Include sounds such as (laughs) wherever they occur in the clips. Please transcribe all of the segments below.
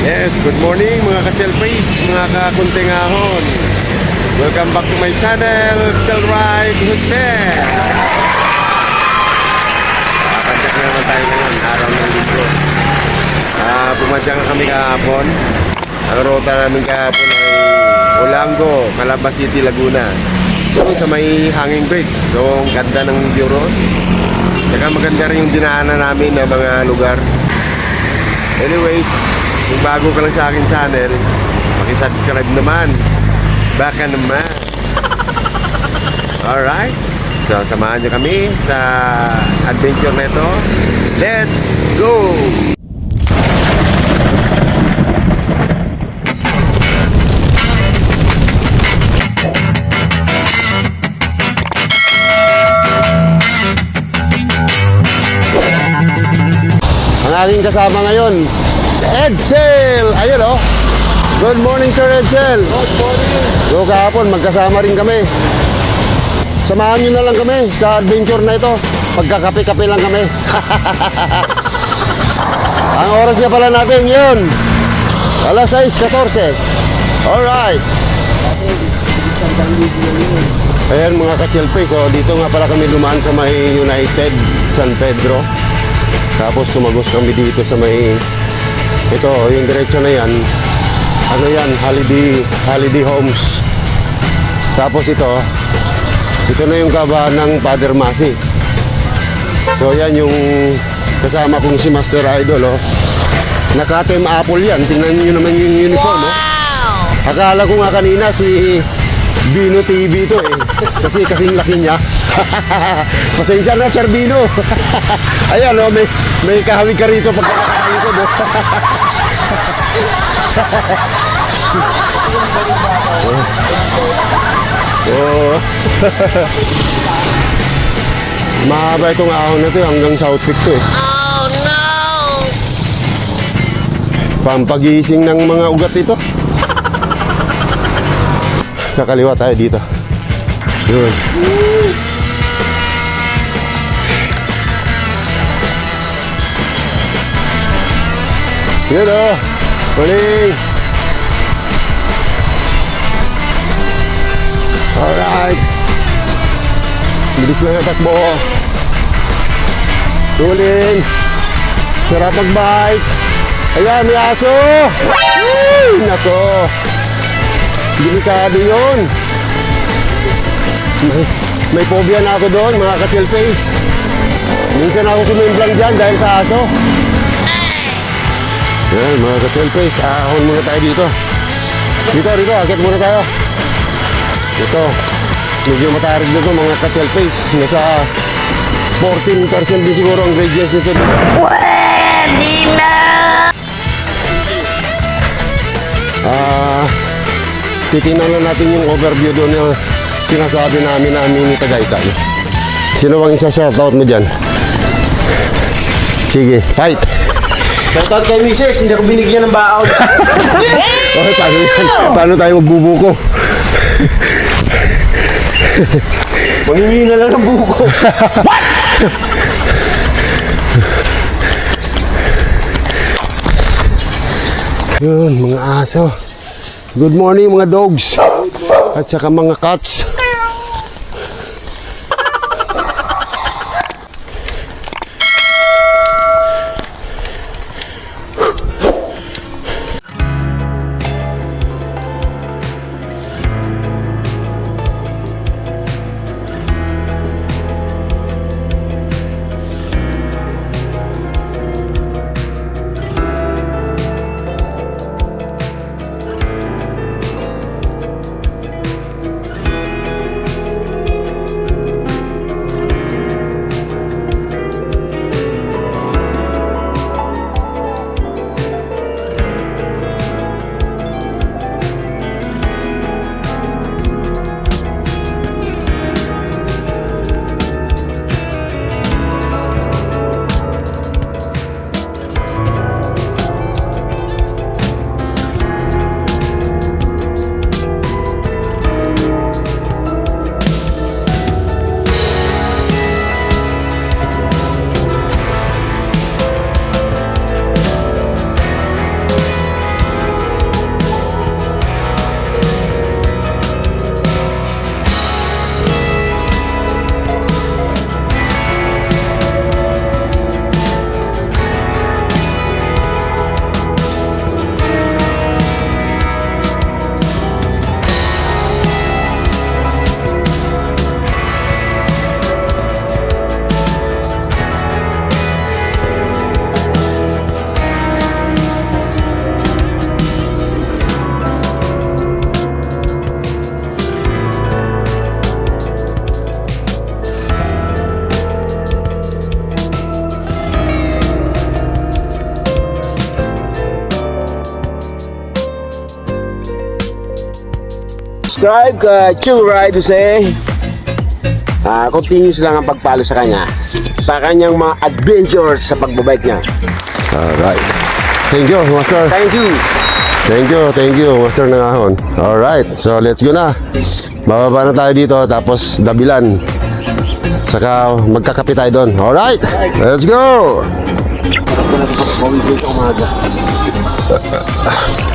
Yes, good morning mga ka-chelface, mga kakunting ahon. Welcome back to my channel, Chel Ride Jose. Kakantak na naman tayo ngayon, araw ng linggo. Ah, pumadyak kami kahapon. Ang rota namin kahapon ay Olango, Calabas City, Laguna. Doon sa may hanging bridge. So, ang ganda ng view roon. Saka maganda rin yung dinaanan namin na mga lugar. Anyways, kung bago ka lang sa akin channel, pakisubscribe naman. Baka naman. Alright. So, samahan nyo kami sa adventure na ito. Let's go! Ang aking kasama ngayon, Edsel! Ayun oh. Good morning, Sir Edsel. Good morning. So kahapon, magkasama rin kami. Samahan nyo na lang kami sa adventure na ito. Pagkakape-kape lang kami. (laughs) Ang oras niya pala natin yun. Alas 6.14. Alright. Ayan mga ka-chelpe. So dito nga pala kami dumaan sa may United San Pedro. Tapos tumagos kami dito sa may ito, yung diretso na yan. Ano yan? Holiday, Holiday Homes. Tapos ito, ito na yung kabahan ng Father Masi. So yan yung kasama kong si Master Idol, oh. Naka-team apple yan. Tingnan nyo naman yung uniform, oh. Akala ko nga kanina si Bino TV to eh. (laughs) Kasi kasing laki niya. (laughs) Pasensya na, Sir Bino. (laughs) Ayan, oh, may, may kahawig ka rito pag oh. (laughs) (laughs) Mahaba itong ahon na to hanggang South Peak to eh. Oh no! Pampagising ng mga ugat ito. (laughs) Kakaliwa tayo dito. Yun. Yun o. Huling. Alright. Bilis na natakbo. Huling. Sarap mag-bike. Ayan, may aso! Ay, nako! Delikado yun. May, may phobia na ako doon, mga ka-chill face. Minsan ako sumimblang dyan dahil sa aso. Yan, mga face, ahon muna tayo dito. Dito, dito, akit muna tayo. Ito, medyo matarig na ito, mga face. Nasa 14% din siguro ang gradients nito. Pwede na! Ah, titingnan lang natin yung overview doon yung sinasabi namin na mini Tagaytay. Sino bang isa shoutout mo dyan? Sige, fight! Shoutout kay Mrs. Hindi ako binigyan ng baon. Okay, paano yan? Paano tayo magbubuko? Mangingi na lang ng buko. Yun, mga aso. Good morning mga dogs. At saka mga cats. Subscribe ka Chill Ride Jose. Ah, continuous lang ang pagpalo sa kanya sa kanyang mga adventures sa pagbabike niya. Alright. Thank you, Master. Thank you. Thank you, thank you, Master Nangahon. Alright, so let's go na. Bababa na tayo dito, tapos dabilan. Saka magkakape tayo doon. Alright, let's go! Sarap ko (laughs)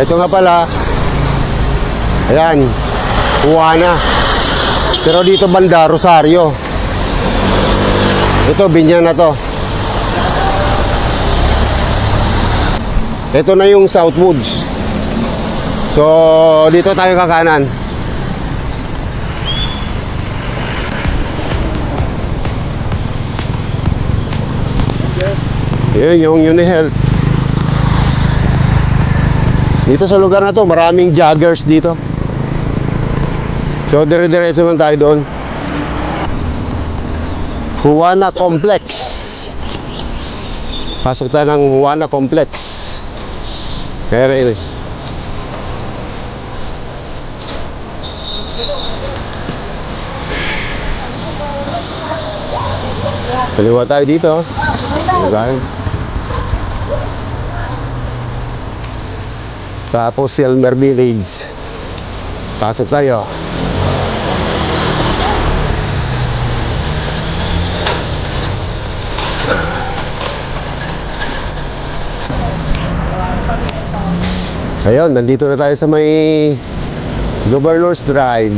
ito nga pala. Ayan. Juana. Pero dito banda, Rosario. Ito, binya na to. Ito na yung Southwoods. So, dito tayo kakanan. Yun yung UniHealth. Dito sa lugar na to, maraming joggers dito. So, dire-diretso man tayo doon. Juana Complex. Pasok tayo ng Juana Complex. Kaya rin. Kaliwa tayo dito. Diba? Tapos Silmer Village. Pasok tayo. Ayun, nandito na tayo sa may Governor's Drive.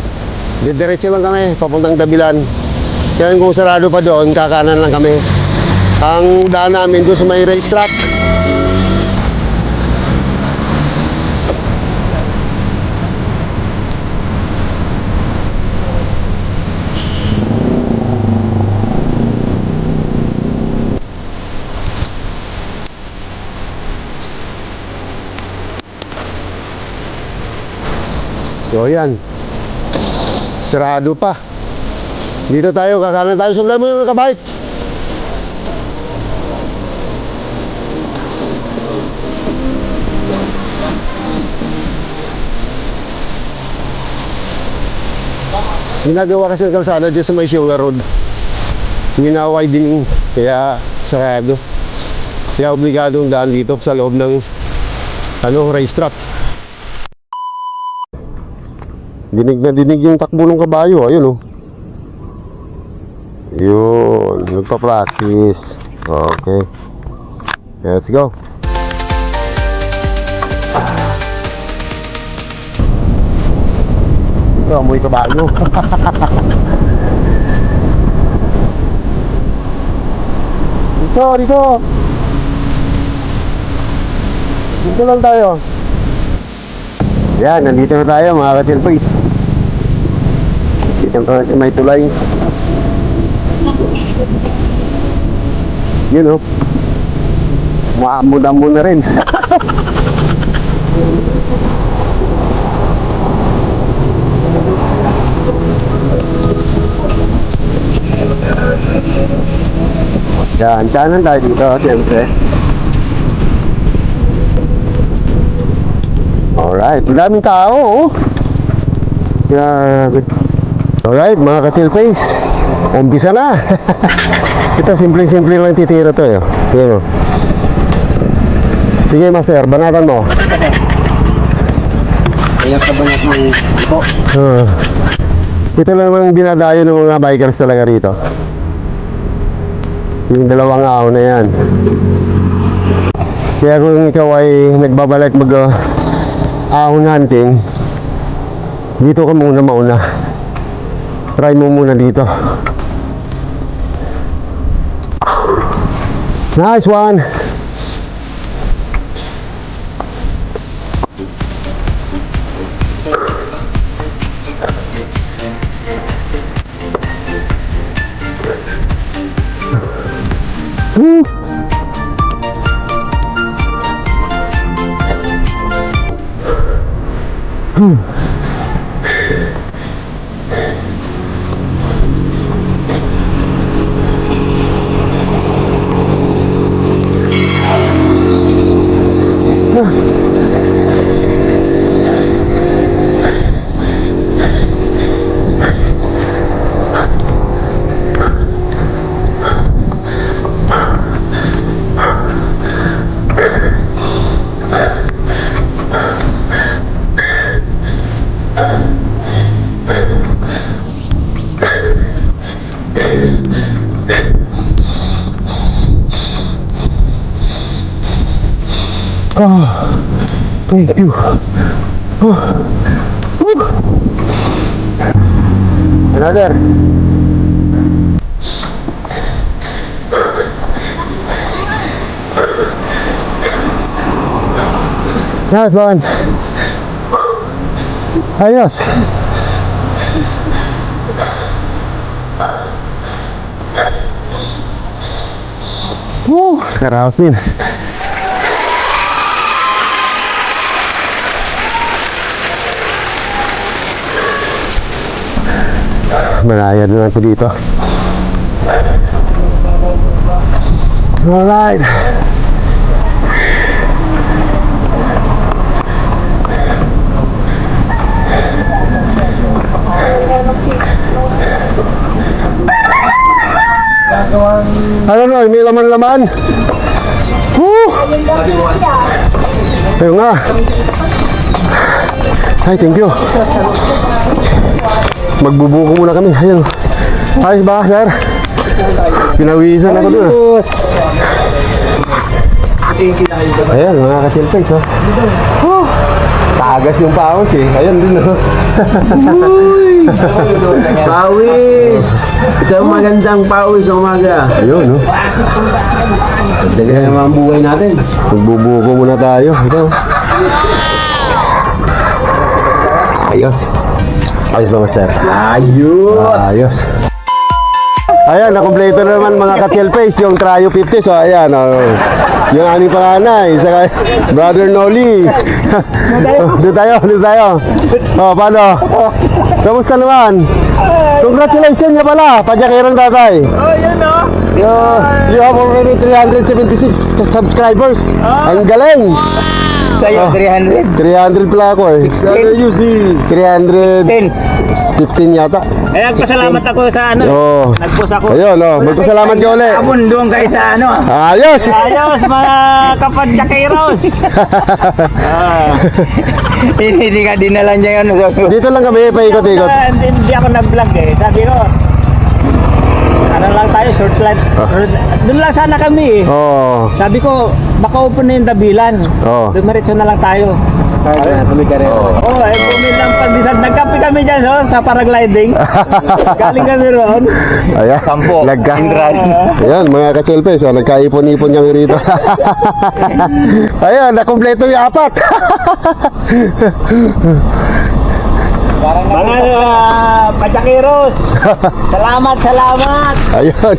(laughs) Diretso lang kami, papuntang Dabilan. Kaya kung sarado pa doon, kakanan lang kami. Ang daan namin doon sa may racetrack. So yan. Sarado pa. Dito tayo, kakanan tayo. Sundan mo yung kabait. Ginagawa kasi ng kalsada dyan sa may Shula Road. Ginaway din kaya sarado. Kaya obligado ang daan dito sa loob ng ano, racetrack. Dinig na dinig yung takbo ng kabayo. Ayun oh. Yun. Nagpa-practice. Okay. Let's go. Ito, amoy kabayo. (laughs) dito, dito. Dito lang tayo. Yan, nandito na tayo mga ka-chillpays. Dito na sa may tulay. Yun oh. Maamod-amod na rin. (laughs) Yan, kanan tayo dito, siyempre. Alright, madaming tao, oh. Grabe. Alright, mga ka-chill face. Umpisa na. (laughs) Ito, simple-simple lang titira to, eh. Oh. Sige, master, banatan mo. Kaya ka ba ng ipo? Ah. ito lang ang dinadayo ng mga bikers talaga rito. Yung dalawang araw na yan. Kaya kung ikaw ay nagbabalik mag uh, ahon hunting, dito ka muna mauna. Try mo muna dito. Nice one! Nice one. Ayos. Woo, karaos din. Malaya lang po dito. Alright. Ano na, may laman-laman. Woo! Ayun nga. Ay, thank you. Magbubuko muna kami. Ayun. Ayos ba, sir? Pinawisan ako doon. Ayan, mga ka-chillface, oh. Oh, Tagas yung pawis eh. Ayan din, oh. Pawis! Ito ang magandang pawis sa umaga. Ayun, oh. Dagdagan naman ang buhay natin. Magbubuko muna tayo. Ito. Ayos. Ayos ba, master? Ayos! Ayos. Ayan, nakompleto na naman mga ka-chill face yung Trio 50. So, ayan, oh, yung aming panganay, saka brother Noli. doon tayo, doon tayo. Oh, paano? Kamusta naman? Congratulations niya pala, pajakirang tatay. Oh, yun oh. You, you have already 376 subscribers. Ang galing. Sa'yo, 300. 300 pala ako eh. 16. You see, 315 10. Yata. Eh, nagpasalamat ako sa ano. Oo. Nagpost ako. Ayun, oh, magpasalamat ka ulit. Abon doon kayo sa ano. Ayos! Ayos, mga kapadyakiros. (laughs) ah. Hindi ka dinala niya yun. Dito lang kami, paikot-ikot. Hindi ako nag-vlog eh. Sabi ko, ano lang tayo, short life. Doon lang sana kami eh. Oo. Sabi ko, baka open na yung dabilan. Oo. Dumiretso na lang tayo. Kaya kami ka rin. Oo. Oo, oh, eh, bumili lang pandisan. Nagkape kami dyan so, sa paragliding. (laughs) Galing kami roon. Ayan. Sampo. Nagka. Ayan, mga ka-cellphone. So, nagkaipon-ipon kami rito. (laughs) Ayan, nakompleto yung apat. (laughs) Mga uh, padyakiros, (laughs) salamat, salamat. Ayun.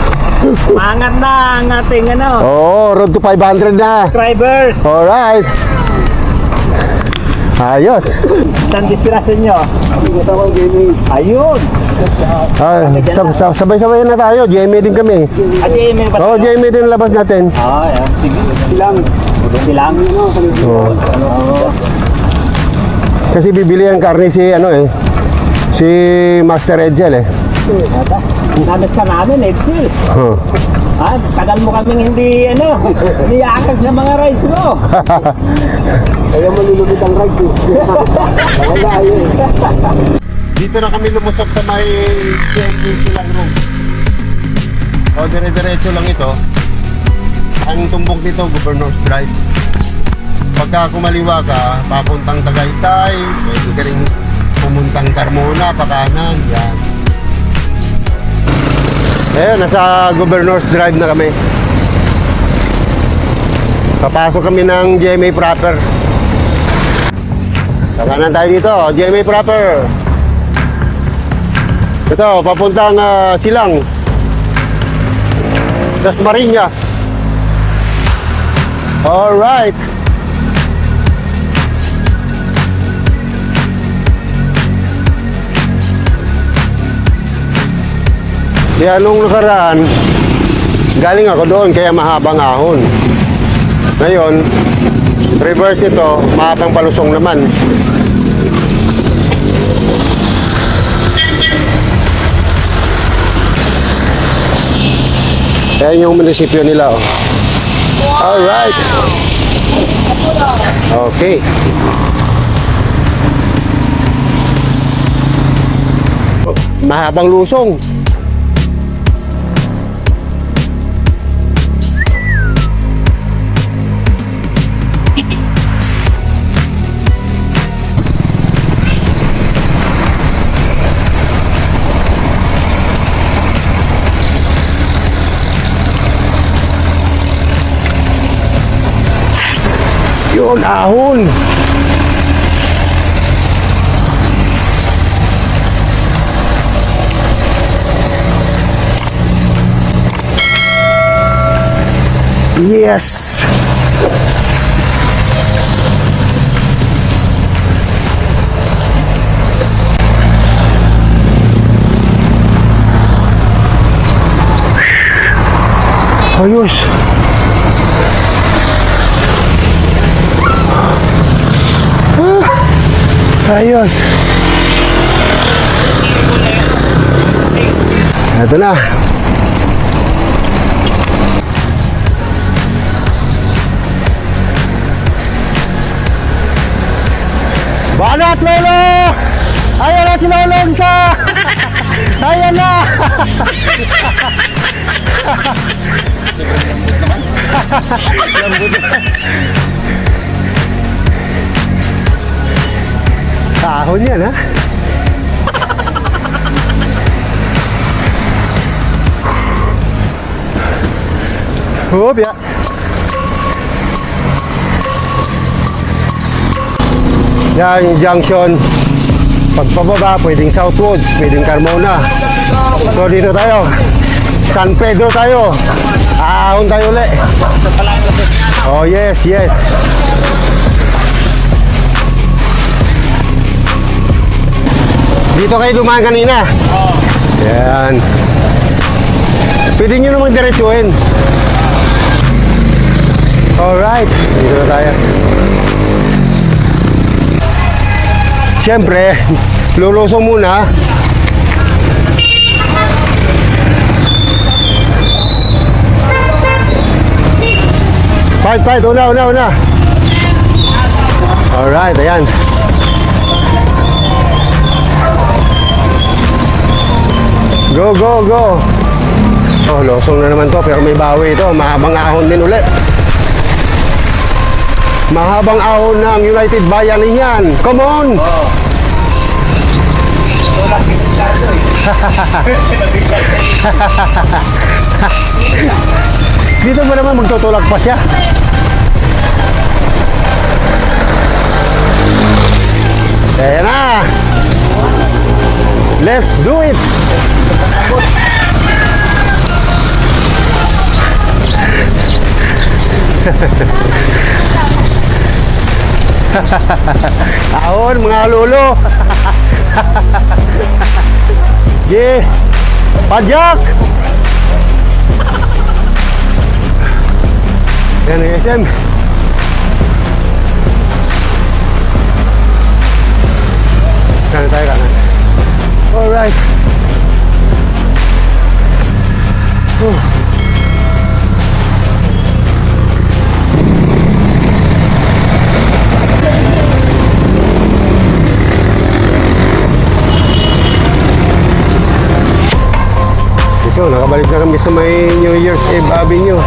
(laughs) Mangat na ang ating ano, Oo, road to 500 na. subscribers. Alright. Ayos. Saan inspirasyon nyo? Ayun. Ah, sab- sab- sabay-sabay na tayo. GMA din kami. At i-email ba? Oo, oh, GMA din labas natin. Ah, yan. Sige. Silang. Silang. Oo. Kasi bibili ang karne si ano eh. Si Master Edsel eh. Namis ka namin, Excel. Huh. Ah, tagal mo kaming hindi, ano, (laughs) niyakag sa mga rice mo. (laughs) Kaya malulubit ang rice eh. (laughs) Wala yun. Dito na kami lumusok sa may CMDC lang room. O, dire-diretso lang ito. Ang tumbok dito, Governor's Drive. Pagka kumaliwa ka, papuntang Tagaytay, pwede ka rin pumuntang Carmona, pakanan, yan. Ayun, nasa Governor's Drive na kami. Papasok kami ng GMA proper. Sakanan tayo dito, GMA proper. Ito, papuntang ah, Silang. Das Marinas. Alright. Kaya nung nakaraan, galing ako doon kaya mahabang ahon. Ngayon, reverse ito, mahabang palusong naman. Ayan yung munisipyo nila. Oh. Alright. Okay. Mahabang lusong. Yun, ahon. Yes. Ayos. Ayos. Ito na. Banat, Lolo! Ayan na si Lolo isa! (laughs) Ayan na! (laughs) Kahon yan, ha? Hop, ya. Yan yung junction. Pagpababa, pwedeng southwards, pwedeng Carmona. So dito tayo. San Pedro tayo. Ahon tayo ulit. Oh yes, yes. Dito kayo dumaan kanina. Oo. Yan. Pwede nyo namang diretsuhin. Alright. Dito na tayo. Siyempre, lulusong muna. Fight, fight. Una, una, una. Alright, ayan. Go, go, go. Oh, losong na naman to pero may bawi ito. Mahabang ahon din ulit. Mahabang ahon ng United Bayanihan. Come on! (laughs) Dito ba naman magtutulak pa siya? Ayan na! Let's do it! (laughs) Ahon, mga lolo. (laughs) yeah. Padyak! Yan ang SM. Kanan tayo, kanan. Alright. Oh. Ito, nakabalik na kami sa may New Year's Eve Avenue.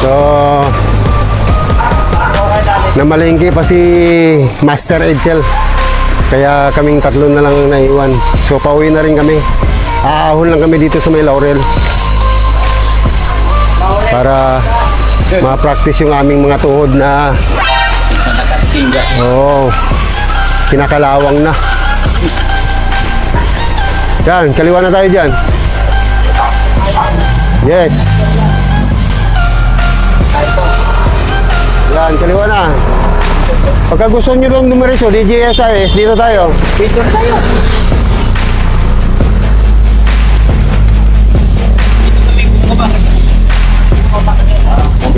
So, namalengke pa si Master Edsel. Kaya kaming tatlo na lang ang naiwan. So, pauwi na rin kami. Aahon lang kami dito sa may Laurel. Para ma-practice yung aming mga tuhod na. Oh, kinakalawang na. Yan, kaliwa na tayo dyan. Yes. Yan, kaliwa na. Pagka gusto nyo lang numerisyo, DJSIS, dito tayo. Dito tayo.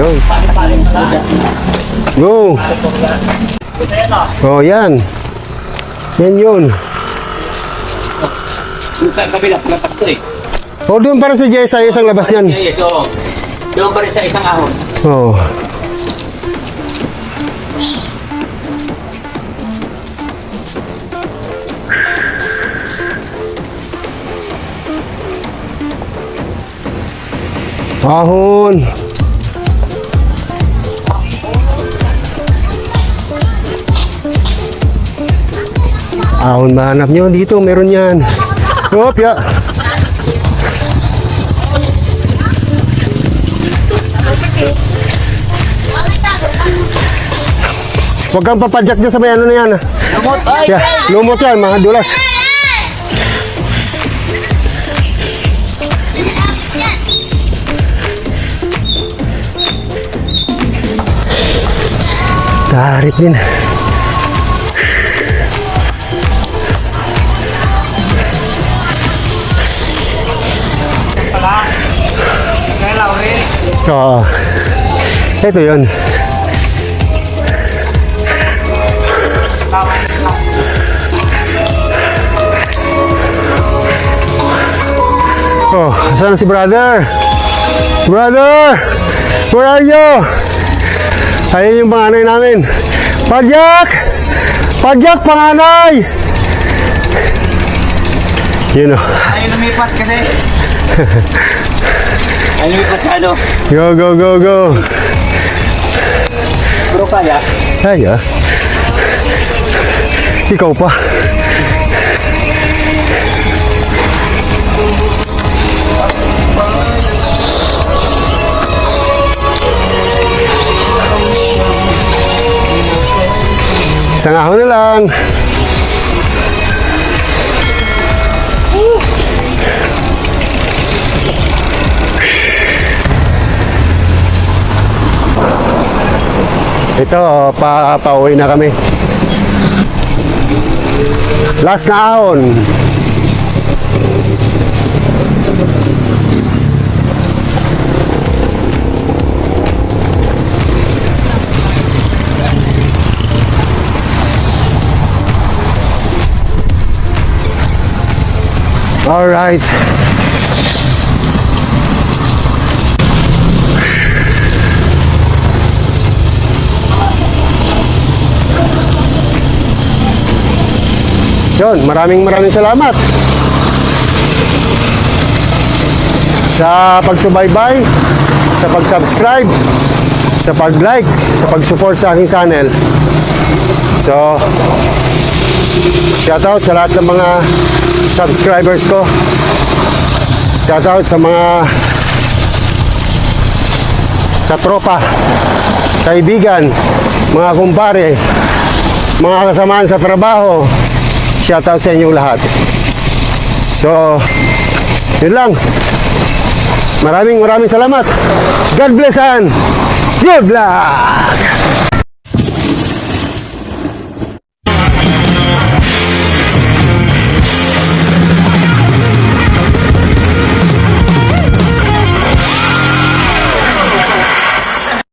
Yun. Go. Oh, yan. Yan yun. Oh, doon para sa JSIS ang labas niyan. Oo. Doon pa rin sa isang ahon. Oh. Ahon. Ahon ba hanap nyo? Dito, meron yan. Hop, ya. Huwag kang papadyak dyan sa may ano na yan. Lumot, oy! Yeah, lumot yan, mga dulas. Tarik din. So, ito yun. Oh, saan si brother? Brother! Where are you? Ayun yung panganay namin. Padyak! Padyak, panganay! Yun oh. Ayaw lumipat kasi. (laughs) Ayaw lumipat sa ano. Go, go, go, go. Pero kaya. Ay, ah. Ikaw pa. Isang ahon na lang. Ito, pa pauwi na kami. Last na ahon. All right. Yun, maraming maraming salamat. Sa pagsubaybay, sa pag-subscribe, sa pag-like, sa pag-support sa aking channel. So, shoutout sa lahat ng mga subscribers ko. Shoutout sa mga sa tropa, kaibigan, mga kumpare, mga kasamaan sa trabaho. Shoutout sa inyong lahat. So, yun lang. Maraming maraming salamat. God bless and good luck!